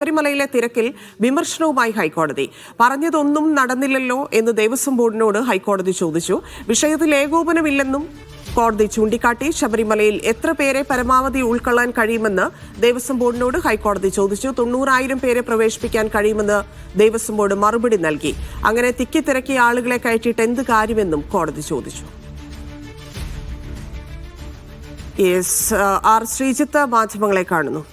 ശബരിമലയിലെ തിരക്കിൽ വിമർശനവുമായി ഹൈക്കോടതി. പറഞ്ഞതൊന്നും നടന്നില്ലല്ലോ എന്ന് ദേവസ്വം ബോർഡിനോട് ഹൈക്കോടതി ചോദിച്ചു. വിഷയത്തിൽ ഏകോപനമില്ലെന്നും കോടതി ചൂണ്ടിക്കാട്ടി ശബരിമലയിൽ എത്ര പേരെ പരമാവധി ഉൾക്കൊള്ളാൻ കഴിയുമെന്ന് ദേവസ്വം ബോർഡിനോട് ഹൈക്കോടതി ചോദിച്ചു. തൊണ്ണൂറായിരം പേരെ പ്രവേശിപ്പിക്കാൻ കഴിയുമെന്ന് ദേവസ്വം ബോർഡ് മറുപടി നൽകി. അങ്ങനെ തിക്കിത്തിരക്കിയ ആളുകളെ കയറ്റിയിട്ട് എന്ത് കാര്യമെന്നും കോടതി ചോദിച്ചു. ആർ ശ്രീജിത്ത് മാധ്യമങ്ങളെ കാണുന്നു.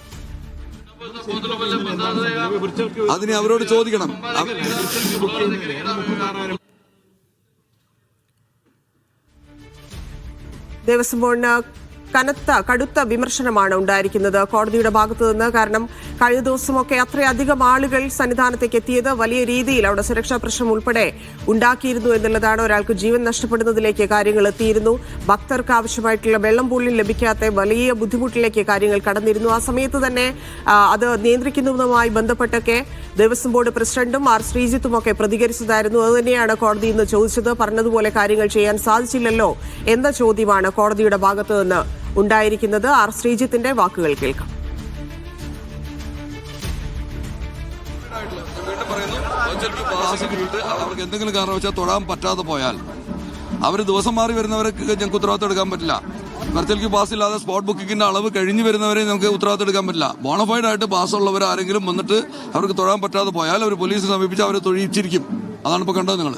അതിനെ അവരോട് ചോദിക്കണം. ദേവസ്വം ബോർഡിന് കനത്ത കടുത്ത വിമർശനമാണ് ഉണ്ടായിരിക്കുന്നത് കോടതിയുടെ ഭാഗത്തു നിന്ന്. കാരണം കഴിഞ്ഞ ദിവസമൊക്കെ അത്രയധികം ആളുകൾ സന്നിധാനത്തേക്ക് എത്തിയത് വലിയ രീതിയിൽ അവിടെ സുരക്ഷാ പ്രശ്നം ഉൾപ്പെടെ ഉണ്ടാക്കിയിരുന്നു എന്നുള്ളതാണ് ഒരാൾക്ക് ജീവൻ നഷ്ടപ്പെടുന്നതിലേക്ക് കാര്യങ്ങൾ എത്തിയിരുന്നു. ഭക്തർക്ക് ആവശ്യമായിട്ടുള്ള വെള്ളം പോലും ലഭിക്കാത്ത വലിയ ബുദ്ധിമുട്ടിലേക്ക് കാര്യങ്ങൾ കടന്നിരുന്നു. ആ സമയത്ത് തന്നെ അത് നിയന്ത്രിക്കുന്നതുമായി ബന്ധപ്പെട്ടൊക്കെ ദേവസ്വം ബോർഡ് പ്രസിഡന്റും ആർ ശ്രീജിത്തും ഒക്കെ പ്രതികരിച്ചതായിരുന്നു. അതുതന്നെയാണ് കോടതി ഇന്ന് ചോദിച്ചത്. പറഞ്ഞതുപോലെ കാര്യങ്ങൾ ചെയ്യാൻ സാധിച്ചില്ലല്ലോ എന്ന ചോദ്യമാണ് കോടതിയുടെ ഭാഗത്തു നിന്ന് ഉണ്ടായിരിക്കുന്നത് ആർ ശ്രീജിത്തിന്റെ വാക്കുകൾ കേൾക്കാം. അവർക്ക് എന്തെങ്കിലും കാരണം വെച്ചാൽ തൊഴാൻ പറ്റാതെ പോയാൽ അവർ ദിവസം മാറി വരുന്നവർക്ക് ഞങ്ങൾക്ക് ഉത്തരവാദിത്തം എടുക്കാൻ പറ്റില്ല. വെർച്വൽക്ക് പാസ് ഇല്ലാതെ സ്പോട്ട് ബുക്കിങ്ങിന്റെ അളവ് കഴിഞ്ഞു വരുന്നവരെ നമുക്ക് ഉത്തരവാദിത്തം എടുക്കാൻ പറ്റില്ല. ബോണഫൈഡ് ആയിട്ട് പാസ് ഉള്ളവർ ആരെങ്കിലും വന്നിട്ട് അവർക്ക് തൊഴാൻ പറ്റാതെ പോയാൽ അവർ പോലീസിനെ സമീപിച്ച് അവരെ തൊഴിച്ചിരിക്കും. അതാണ് ഇപ്പൊ കണ്ടത് നിങ്ങൾ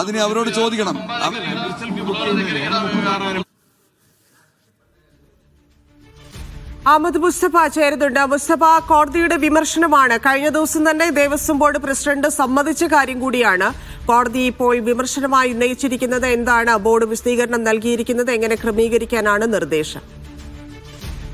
അതിനെ അവരോട് ചോദിക്കണം. അഹമ്മദ് മുസ്തഫ ചേരുന്നുണ്ട്. മുസ്തഫ കോടതിയുടെ വിമർശനമാണ്. കഴിഞ്ഞ ദിവസം തന്നെ ദേവസ്വം ബോർഡ് പ്രസിഡന്റ് സമ്മതിച്ച കാര്യം കൂടിയാണ്. കോടതി ഇപ്പോൾ വിമർശനമായി ഉന്നയിച്ചിരിക്കുന്നത് എന്താണ്? ബോർഡ് വിശദീകരണം നൽകിയിരിക്കുന്നത് എങ്ങനെ ക്രമീകരിക്കാനാണ് നിർദ്ദേശം?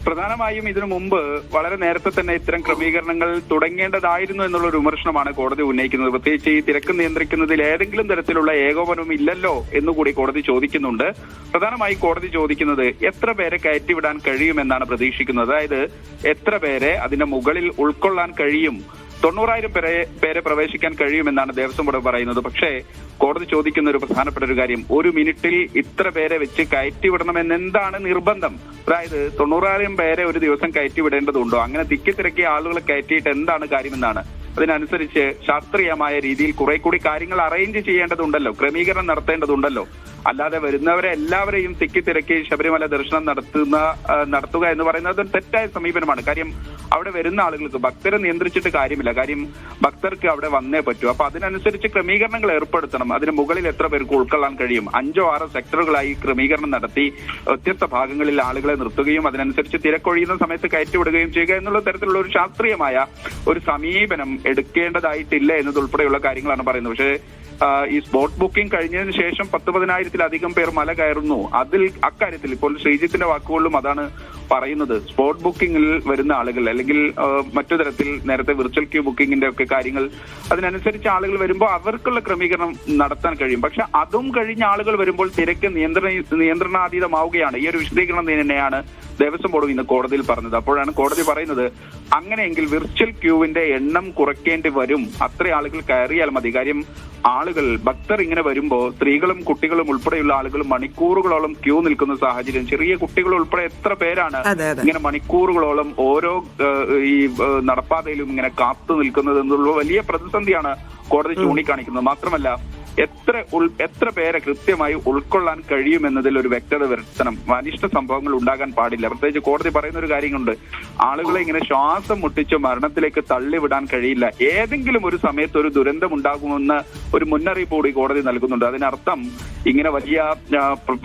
പ്രധാനമായും ഇതിനു മുമ്പ് വളരെ നേരത്തെ തന്നെ ഇത്തരം ക്രമീകരണങ്ങൾ തുടങ്ങേണ്ടതായിരുന്നു എന്നുള്ള ഒരു വിമർശനമാണ് കോടതി ഉന്നയിക്കുന്നത്. പ്രത്യേകിച്ച് ഈ തിരക്ക് നിയന്ത്രിക്കുന്നതിൽ ഏതെങ്കിലും തരത്തിലുള്ള ഏകോപനവും ഇല്ലല്ലോ എന്നുകൂടി കോടതി ചോദിക്കുന്നുണ്ട്. പ്രധാനമായി കോടതി ചോദിക്കുന്നത് എത്ര പേരെ കയറ്റിവിടാൻ കഴിയുമെന്നാണ് പ്രതീക്ഷിക്കുന്നത്. അതായത് എത്ര പേരെ അതിന്റെ മുകളിൽ ഉൾക്കൊള്ളാൻ കഴിയും? തൊണ്ണൂറായിരം പേരെ പേരെ പ്രവേശിക്കാൻ കഴിയുമെന്നാണ് ദേവസ്വം ബോർഡ് പറയുന്നത്. പക്ഷേ കോടതി ചോദിക്കുന്ന ഒരു പ്രധാനപ്പെട്ട ഒരു കാര്യം. ഒരു മിനിറ്റിൽ ഇത്ര പേരെ വെച്ച് കയറ്റിവിടണമെന്ന് എന്താണ് നിർബന്ധം? അതായത് തൊണ്ണൂറായിരം പേരെ ഒരു ദിവസം കയറ്റിവിടേണ്ടതുണ്ടോ? അങ്ങനെ തിക്കി തിരക്കി ആളുകളെ കയറ്റിയിട്ട് എന്താണ് കാര്യമെന്നാണ്. അതിനനുസരിച്ച് ശാസ്ത്രീയമായ രീതിയിൽ കുറെ കൂടി കാര്യങ്ങൾ അറേഞ്ച് ചെയ്യേണ്ടതുണ്ടല്ലോ. ക്രമീകരണം നടത്തേണ്ടതുണ്ടല്ലോ. അല്ലാതെ വരുന്നവരെ എല്ലാവരെയും തിക്കി തിരക്കി ശബരിമല ദർശനം നടത്തുന്ന നടത്തുക എന്ന് പറയുന്നത് തെറ്റായ സമീപനമാണ്. കാര്യം അവിടെ വരുന്ന ആളുകൾക്ക് ഭക്തരെ നിയന്ത്രിച്ചിട്ട് കാര്യമില്ല. കാര്യം ഭക്തർക്ക് അവിടെ വന്നേ പറ്റൂ. അപ്പൊ അതിനനുസരിച്ച് ക്രമീകരണങ്ങൾ ഏർപ്പെടുത്തണം. അതിന് മുകളിൽ എത്ര പേർക്ക് ഉൾക്കൊള്ളാൻ കഴിയും? അഞ്ചോ ആറോ സെക്ടറുകളായി ക്രമീകരണം നടത്തി വ്യത്യസ്ത ഭാഗങ്ങളിൽ ആളുകളെ നിർത്തുകയും അതിനനുസരിച്ച് തിരക്കൊഴിയുന്ന സമയത്ത് കയറ്റിവിടുകയും ചെയ്യുക എന്നുള്ള തരത്തിലുള്ള ഒരു ശാസ്ത്രീയമായ ഒരു സമീപനം എടുക്കേണ്ടതായിട്ടില്ല എന്നതുൾപ്പെടെയുള്ള കാര്യങ്ങളാണ് പറയുന്നത്. പക്ഷേ ഈ സ്പോട്ട് ബുക്കിംഗ് കഴിഞ്ഞതിന് ശേഷം പത്ത് പതിനായിരത്തിലധികം പേർ മല കയറുന്നു. അതിൽ അക്കാര്യത്തിൽ ഇപ്പോൾ ശ്രീജിത്തിന്റെ വാക്കുകളിലും അതാണ് പറയുന്നത്. സ്പോട്ട് ബുക്കിംഗിൽ വരുന്ന ആളുകൾ അല്ലെങ്കിൽ മറ്റു തരത്തിൽ നേരത്തെ വിർച്വൽ ക്യൂ ബുക്കിംഗിന്റെ ഒക്കെ കാര്യങ്ങൾ അതിനനുസരിച്ച് ആളുകൾ വരുമ്പോൾ അവർക്കുള്ള ക്രമീകരണം നടത്താൻ കഴിയും. പക്ഷെ അതും കഴിഞ്ഞ ആളുകൾ വരുമ്പോൾ തിരക്ക് നിയന്ത്രണ നിയന്ത്രണാതീതമാവുകയാണ്. ഈ ഒരു വിശദീകരണം തന്നെയാണ് ദേവസ്വം ബോർഡ് ഇന്ന് കോടതിയിൽ പറഞ്ഞത്. അപ്പോഴാണ് കോടതി പറയുന്നത് അങ്ങനെയെങ്കിൽ വിർച്വൽ ക്യൂവിന്റെ എണ്ണം കുറയ്ക്കേണ്ടി വരും. അത്ര ആളുകൾ കയറിയാൽ മതി. കാര്യം ആളുകൾ ഭക്തർ ഇങ്ങനെ വരുമ്പോൾ സ്ത്രീകളും കുട്ടികളും ഉൾപ്പെടെയുള്ള ആളുകൾ മണിക്കൂറുകളോളം ക്യൂ നിൽക്കുന്ന സാഹചര്യം. ചെറിയ കുട്ടികൾ ഉൾപ്പെടെ എത്ര പേരാണ് അതെ. ഇങ്ങനെ മണിക്കൂറുകളോളം ഓരോ ഈ നടപ്പാതയിലും ഇങ്ങനെ കാത്തു നിൽക്കുന്നത് എന്നുള്ള വലിയ പ്രതിസന്ധിയാണ് കോടതി ചൂണ്ടിക്കാണിക്കുന്നത്. മാത്രമല്ല എത്ര ഉൾ- എത്ര പേരെ കൃത്യമായി ഉൾക്കൊള്ളാൻ കഴിയുമെന്നതിൽ ഒരു വ്യക്തത വരുത്തണം. അനിഷ്ട സംഭവങ്ങൾ ഉണ്ടാകാൻ പാടില്ല. പ്രത്യേകിച്ച് കോടതി പറയുന്ന ഒരു കാര്യമുണ്ട് ആളുകളെ ഇങ്ങനെ ശ്വാസം മുട്ടിച്ച് മരണത്തിലേക്ക് തള്ളിവിടാൻ കഴിയില്ല. ഏതെങ്കിലും ഒരു സമയത്ത് ഒരു ദുരന്തം ഉണ്ടാകുമെന്ന് ഒരു മുന്നറിയിപ്പ് കൂടി കോടതി നൽകുന്നുണ്ട്. അതിനർത്ഥം ഇങ്ങനെ വലിയ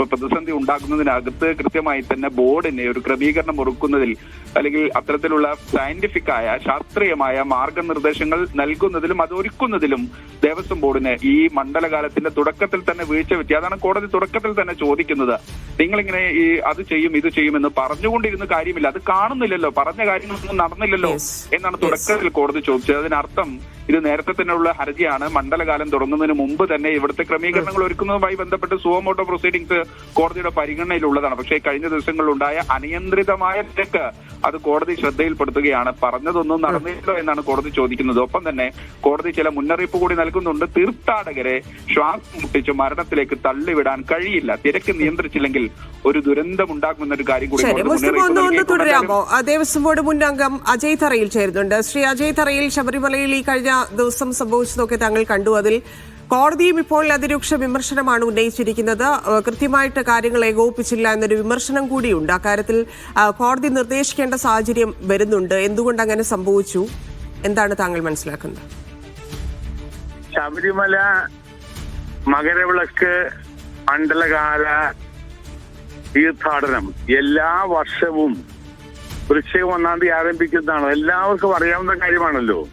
പ്രതിസന്ധി ഉണ്ടാക്കുന്നതിനകത്ത് കൃത്യമായി തന്നെ ബോർഡിന് ഒരു ക്രമീകരണം ഒരുക്കുന്നതിൽ അല്ലെങ്കിൽ അത്തരത്തിലുള്ള സയന്റിഫിക് ആയ ശാസ്ത്രീയമായ മാർഗനിർദ്ദേശങ്ങൾ നൽകുന്നതിലും അത് ഒരുക്കുന്നതിലും ദേവസ്വം ബോർഡിന് ഈ മണ്ഡലകാലത്തിന്റെ തുടക്കത്തിൽ തന്നെ വീഴ്ച പറ്റി. അതാണ് കോടതി തുടക്കത്തിൽ തന്നെ ചോദിക്കുന്നത്. നിങ്ങളിങ്ങനെ ഈ അത് ചെയ്യും ഇത് ചെയ്യും എന്ന് പറഞ്ഞുകൊണ്ടിരുന്ന കാര്യമില്ല. അത് കാണുന്നില്ലല്ലോ. പറഞ്ഞ കാര്യങ്ങളൊന്നും നടന്നില്ലല്ലോ എന്നാണ് തുടക്കത്തിൽ കോടതി ചോദിച്ചത്. അതിനർത്ഥം ഇത് നേരത്തെ തന്നെയുള്ള ഹർജിയാണ്. മണ്ഡലകാലം തുടങ്ങുന്നതിന് മുമ്പ് തന്നെ ഇവിടുത്തെ ക്രമീകരണങ്ങൾ ഒരുക്കുന്നതുമായി ബന്ധപ്പെട്ട് സുവമോട്ടോ പ്രൊസീഡിംഗ്സ് കോടതിയുടെ പരിഗണനയിലുള്ളതാണ്. പക്ഷേ കഴിഞ്ഞ ദിവസങ്ങളിലുണ്ടായ അനിയന്ത്രിതമായ തിരക്ക് അത് കോടതി ശ്രദ്ധയിൽപ്പെടുത്തുകയാണ്. പറഞ്ഞതൊന്നും നടന്നില്ലോ എന്നാണ് കോടതി ചോദിക്കുന്നത്. ഒപ്പം തന്നെ കോടതി ചില മുന്നറിയിപ്പ് കൂടി നൽകുന്നുണ്ട്. തീർത്ഥാടകരെ ശ്വാസം മുട്ടിച്ച് മരണത്തിലേക്ക് തള്ളിവിടാൻ കഴിയില്ല. തിരക്ക് നിയന്ത്രിച്ചില്ലെങ്കിൽ ഒരു ദുരന്തം ഉണ്ടാകുമെന്നൊരു കാര്യം കൂടി തുടരാമോ ദേവസ്വം ബോർഡ് മുൻ അംഗം അജയ് തറയിൽ ചേരുന്നുണ്ട്. ശ്രീ അജയ് തറയിൽ ശബരിമലയിൽ ഈ കഴിഞ്ഞ ദിവസം സംഭവിച്ചതൊക്കെ താങ്കൾ കണ്ടു. അതിൽ കോടതിയും ഇപ്പോൾ അതിരൂക്ഷ വിമർശനമാണ് ഉന്നയിച്ചിരിക്കുന്നത്. കൃത്യമായിട്ട് കാര്യങ്ങൾ ഏകോപിപ്പിച്ചില്ല എന്നൊരു വിമർശനം കൂടിയുണ്ട്. അക്കാര്യത്തിൽ കോടതി നിർദ്ദേശിക്കേണ്ട സാഹചര്യം വരുന്നുണ്ട്. എന്തുകൊണ്ട് അങ്ങനെ സംഭവിച്ചു? എന്താണ് താങ്കൾ മനസ്സിലാക്കുന്നത്? ശബരിമല മകരവിളക്ക് മണ്ഡലകാല തീർത്ഥാടനം എല്ലാ വർഷവും വൃശ്ചികം ഒന്നാം തീയതി ആരംഭിക്കുന്നതാണ്. എല്ലാവർക്കും അറിയാവുന്ന കാര്യമാണല്ലോ.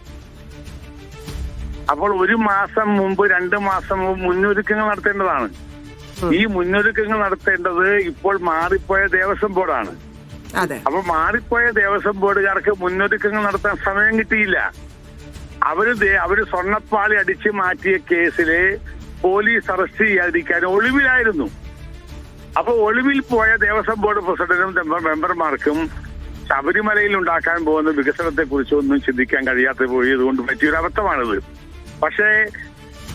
അപ്പോൾ ഒരു മാസം മുമ്പ് രണ്ട് മാസം മുമ്പ് മുന്നൊരുക്കങ്ങൾ നടത്തേണ്ടതാണ്. ഈ മുന്നൊരുക്കങ്ങൾ നടത്തേണ്ടത് ഇപ്പോൾ മാറിപ്പോയ ദേവസ്വം ബോർഡാണ്. അപ്പൊ മാറിപ്പോയ ദേവസ്വം ബോർഡുകാർക്ക് മുന്നൊരുക്കങ്ങൾ നടത്താൻ സമയം കിട്ടിയില്ല. അവർ അവർ സ്വർണപ്പാളി അടിച്ച് മാറ്റിയ കേസിൽ പോലീസ് അറസ്റ്റ് ചെയ്യാതിരിക്കാൻ ഒളിവിലായിരുന്നു. അപ്പൊ ഒളിവിൽ പോയ ദേവസ്വം ബോർഡ് പ്രസിഡന്റും മെമ്പർ- മെമ്പർമാർക്കും ശബരിമലയിൽ ഉണ്ടാക്കാൻ പോകുന്ന വികസനത്തെ കുറിച്ച് ഒന്നും ചിന്തിക്കാൻ കഴിയാതെ പോയതുകൊണ്ട് പറ്റിയൊരു അബദ്ധമാണിത് പക്ഷേ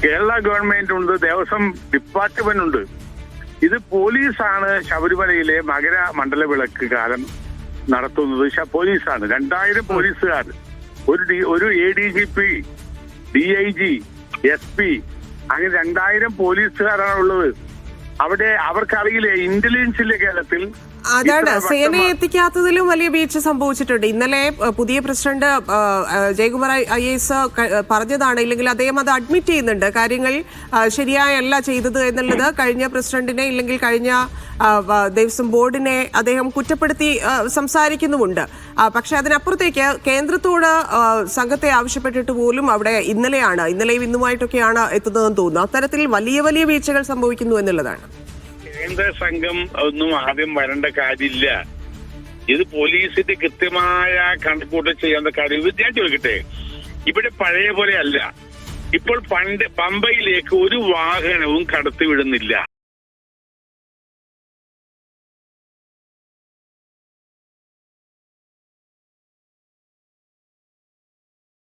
കേരള ഗവൺമെന്റ് ഉണ്ട് ദേവസ്വം ഡിപ്പാർട്ട്മെന്റ് ഉണ്ട് ഇത് പോലീസാണ് ശബരിമലയിലെ മകര മണ്ഡല വിളക്ക് കാലം നടത്തുന്നത്. പോലീസാണ്. രണ്ടായിരം പോലീസുകാർ. ഒരു ഡി ഒരു A D G P D I G S P അങ്ങനെ രണ്ടായിരം പോലീസുകാരാണ് ഉള്ളത് അവിടെ അവർക്കറിയില്ലേ ഇന്റലിജൻസിലെ കേരളത്തിൽ അതാണ്. സേനയെ എത്തിക്കാത്തതിലും വലിയ വീഴ്ച സംഭവിച്ചിട്ടുണ്ട്. ഇന്നലെ പുതിയ പ്രസിഡന്റ് ജയകുമാർ ഐ എസ് പറഞ്ഞതാണ്. ഇല്ലെങ്കിൽ അദ്ദേഹം അത് അഡ്മിറ്റ് ചെയ്യുന്നുണ്ട്. കാര്യങ്ങൾ ശരിയായല്ല ചെയ്തത് എന്നുള്ളത് കഴിഞ്ഞ പ്രസിഡന്റിനെ ഇല്ലെങ്കിൽ കഴിഞ്ഞ ദേവസ്വം ബോർഡിനെ അദ്ദേഹം കുറ്റപ്പെടുത്തി സംസാരിക്കുന്നുമുണ്ട്. പക്ഷെ അതിനപ്പുറത്തേക്ക് കേന്ദ്രത്തോട് സംഘത്തെ ആവശ്യപ്പെട്ടിട്ട് പോലും അവിടെ ഇന്നലെയാണ് ഇന്നലെയും ഇന്നുമായിട്ടൊക്കെയാണ് എത്തുന്നതെന്ന് തോന്നുന്നു. അത്തരത്തിൽ വലിയ വലിയ വീഴ്ചകൾ സംഭവിക്കുന്നു എന്നുള്ളതാണ്. കേന്ദ്ര സംഘം ഒന്നും ആദ്യം വരേണ്ട കാര്യമില്ല. ഇത് പോലീസിന്റെ കൃത്യമായ കണക്കൂട്ട് ചെയ്യേണ്ട കാര്യം ഞാൻ ചോദിക്കട്ടെ ഇവിടെ പഴയ പോലെ അല്ല. ഇപ്പോൾ പണ്ട് പമ്പയിലേക്ക് ഒരു വാഹനവും കടത്തിവിടുന്നില്ല.